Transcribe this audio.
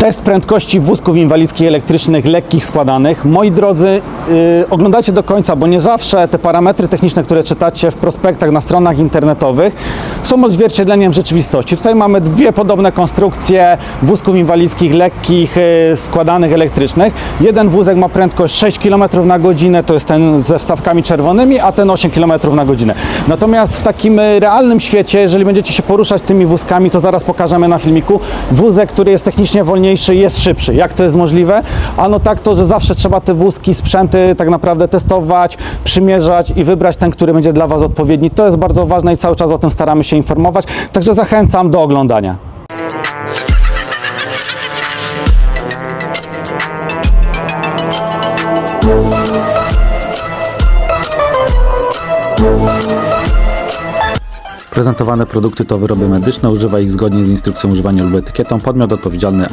Test prędkości wózków inwalidzkich elektrycznych, lekkich, składanych. Moi drodzy, yy, oglądajcie do końca, bo nie zawsze te parametry techniczne, które czytacie w prospektach na stronach internetowych, są odzwierciedleniem rzeczywistości. Tutaj mamy dwie podobne konstrukcje wózków inwalidzkich, lekkich, yy, składanych, elektrycznych. Jeden wózek ma prędkość 6 km na godzinę, to jest ten ze wstawkami czerwonymi, a ten 8 km na godzinę. Natomiast w takim y, realnym świecie, jeżeli będziecie się poruszać tymi wózkami, to zaraz pokażemy na filmiku, wózek, który jest technicznie wolniejszy, jest szybszy. Jak to jest możliwe? Ano tak to, że zawsze trzeba te wózki, sprzęty tak naprawdę testować, przymierzać i wybrać ten, który będzie dla Was odpowiedni. To jest bardzo ważne i cały czas o tym staramy się informować. Także zachęcam do oglądania. Prezentowane produkty to wyroby medyczne. Używa ich zgodnie z instrukcją używania lub etykietą. Podmiot odpowiedzialny